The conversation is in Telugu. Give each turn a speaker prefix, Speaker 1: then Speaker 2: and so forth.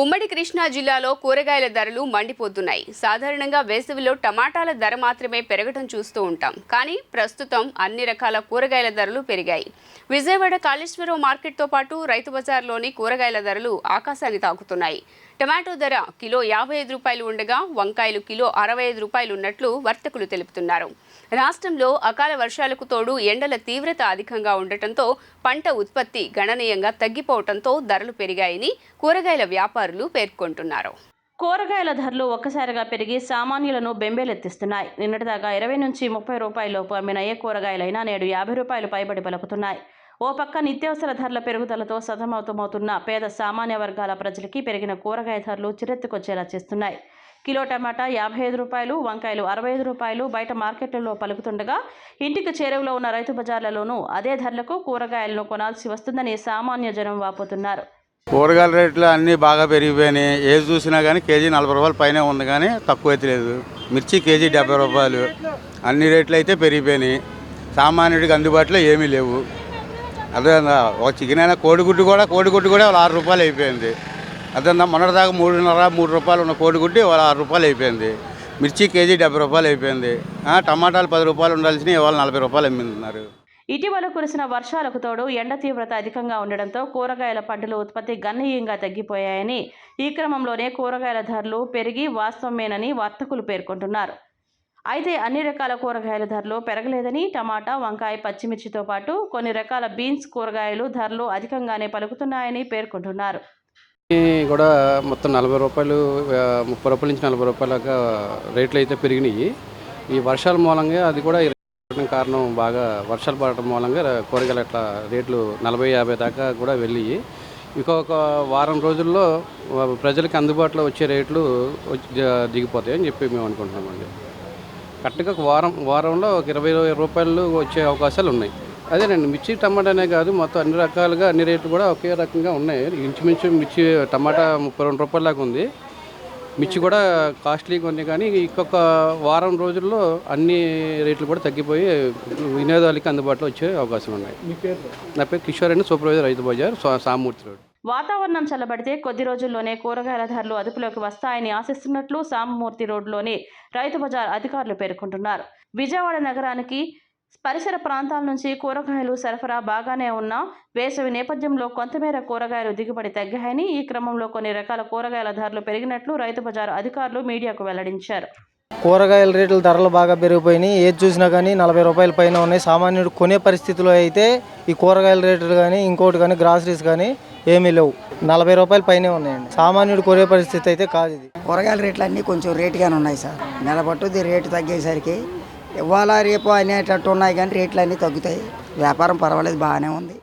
Speaker 1: ఉమ్మడి కృష్ణా జిల్లాలో కూరగాయల ధరలు మండిపోతున్నాయి. సాధారణంగా వేసవిలో టమాటాల ధర మాత్రమే పెరగటం చూస్తూ ఉంటాం. కానీ ప్రస్తుతం అన్ని రకాల కూరగాయల ధరలు పెరిగాయి. విజయవాడ కాళేశ్వరం మార్కెట్తో పాటు రైతు బజార్లోని కూరగాయల ధరలు ఆకాశాన్ని తాకుతున్నాయి. టమాటో ధర కిలో యాభై ఐదు రూపాయలు ఉండగా వంకాయలు కిలో అరవై ఐదు రూపాయలు ఉన్నట్లు వర్తకులు తెలుపుతున్నారు. రాష్ట్రంలో అకాల వర్షాలకు తోడు ఎండల తీవ్రత అధికంగా ఉండటంతో పంట ఉత్పత్తి గణనీయంగా తగ్గిపోవడంతో ధరలు పెరిగాయని కూరగాయల వ్యాపారులు పేర్కొంటున్నారు.
Speaker 2: కూరగాయల ధరలు ఒక్కసారిగా పెరిగి సామాన్యులను బెంబేలెత్తిస్తున్నాయి. నిన్నటిదాకా ఇరవై నుంచి ముప్పై రూపాయలలోపు అమ్మిన ఏ కూరగాయలైనా నేడు యాభై రూపాయలు పైబడి పలుకుతున్నాయి. ఓ పక్క నిత్యావసర ధరల పెరుగుదలతో సతమతమవుతున్న పేద సామాన్య వర్గాల ప్రజలకి పెరిగిన కూరగాయ ధరలు చిరెత్తుకొచ్చేలా చేస్తున్నాయి. కిలో టమాటా యాభై ఐదు రూపాయలు వంకాయలు అరవై ఐదు రూపాయలు బయట మార్కెట్లలో పలుకుతుండగా ఇంటికి చేరువలో ఉన్న రైతు బజార్లలోనూ అదే ధరలకు కూరగాయలను కొనాల్సి వస్తుందని సామాన్య జనం వాపోతున్నారు.
Speaker 3: కూరగాయల రేట్లు అన్నీ బాగా పెరిగిపోయినాయి. ఏది చూసినా కానీ కేజీ నలభై రూపాయలు పైన ఉంది కానీ తక్కువ అయితే లేదు. మిర్చి కేజీ డెబ్బై రూపాయలు. అన్ని రేట్లు అయితే పెరిగిపోయినాయి. సామాన్యుడికి అందుబాటులో ఏమీ లేవు. అదే ఒక చికెన్ అయినా కోడిగుడ్డు కూడా కోడిగుడ్డు కూడా వాళ్ళ ఆరు రూపాయలు అయిపోయింది. అదే మొన్నటిదాకా మూడున్నర మూడు రూపాయలు ఉన్న కోడిగుడ్డు ఇవాళ ఆరు రూపాయలు అయిపోయింది. మిర్చి కేజీ డెబ్బై రూపాయలు అయిపోయింది. టమాటాలు పది రూపాయలు ఉండాల్సినవి ఇవాళ నలభై రూపాయలు అమ్మిస్తున్నారు
Speaker 2: ఇటీవల కురిసిన వర్షాలకు తోడు ఎండ తీవ్రత అధికంగా ఉండడంతో కూరగాయల పంటల ఉత్పత్తి గణనీయంగా తగ్గిపోయాయని ఈ క్రమంలోనే కూరగాయల ధరలు పెరిగి వాస్తవమేనని వర్తకులు పేర్కొంటున్నారు. అయితే అన్ని రకాల కూరగాయల ధరలు పెరగలేదని టమాటా వంకాయ పచ్చిమిర్చితో పాటు కొన్ని రకాల బీన్స్ కూరగాయలు ధరలు అధికంగానే పలుకుతున్నాయని పేర్కొంటున్నారు.
Speaker 4: కూడా మొత్తం నలభై రూపాయలు ముప్పై రూపాయల నుంచి నలభై రూపాయలగా రేట్లు అయితే పెరిగినాయి. ఈ వర్షాల మూలంగా అది కూడా కారణం బాగా వర్షాలు పడటం మూలంగా కూరగాయలు అట్లా రేట్లు నలభై యాభై దాకా కూడా వెళ్ళి ఇంకొక వారం రోజుల్లో ప్రజలకు అందుబాటులో వచ్చే రేట్లు దిగిపోతాయని చెప్పి మేము అనుకుంటున్నామండి. కరెక్ట్గా ఒక వారం వారంలో ఒక ఇరవై రూపాయలు వచ్చే అవకాశాలు ఉన్నాయి. అదేనండి మిర్చి టమాటానే కాదు మొత్తం అన్ని రకాలుగా అన్ని రేట్లు కూడా ఒకే రకంగా ఉన్నాయి. ఇంచుమించు మిర్చి టమాటా ముప్పై రెండు రూపాయల దాకా ఉంది. మిర్చి కూడా కాస్ట్లీగా ఉంది కానీ ఇంకొక వారం రోజుల్లో అన్ని రేట్లు కూడా తగ్గిపోయి వినియోగదారులకి అందుబాటులో వచ్చే అవకాశం ఉన్నాయి. నా పేరు కిషోర్ అండి సూపర్వైజర్ రైతు బజార్ సామూర్తి రోడ్.
Speaker 2: వాతావరణం చల్లబడితే కొద్ది రోజుల్లోనే కూరగాయల ధరలు అదుపులోకి వస్తాయని ఆశిస్తున్నట్లు సామమూర్తి రోడ్లోని రైతు బజార్ అధికారులు పేర్కొంటున్నారు. విజయవాడ నగరానికి పరిసర ప్రాంతాల నుంచి కూరగాయలు సరఫరా బాగానే ఉన్నా వేసవి నేపథ్యంలో కొంతమేర కూరగాయలు దిగుబడి తగ్గాయని ఈ క్రమంలో కొన్ని రకాల కూరగాయల ధరలు పెరిగినట్లు రైతు బజార్ అధికారులు మీడియాకు వెల్లడించారు.
Speaker 5: కూరగాయల రేట్లు ధరలు బాగా పెరిగిపోయినాయి. ఏది చూసినా కానీ నలభై రూపాయల పైన ఉన్నాయి. సామాన్యుడు కొనే పరిస్థితిలో అయితే ఈ కూరగాయల రేట్లు కానీ ఇంకోటి కానీ గ్రాసరీస్ కానీ ఏమీ లేవు. నలభై రూపాయల పైనే ఉన్నాయండి. సామాన్యుడు కొనే పరిస్థితి అయితే కాదు ఇది.
Speaker 6: కూరగాయల రేట్లు అన్నీ కొంచెం రేటుగానే ఉన్నాయి సార్. నెల పట్టుది రేటు తగ్గేసరికి ఇవాళ రేపు అనేటట్టు ఉన్నాయి కానీ రేట్లు అన్నీ తగ్గుతాయి. వ్యాపారం పర్వాలేదు బాగానే ఉంది.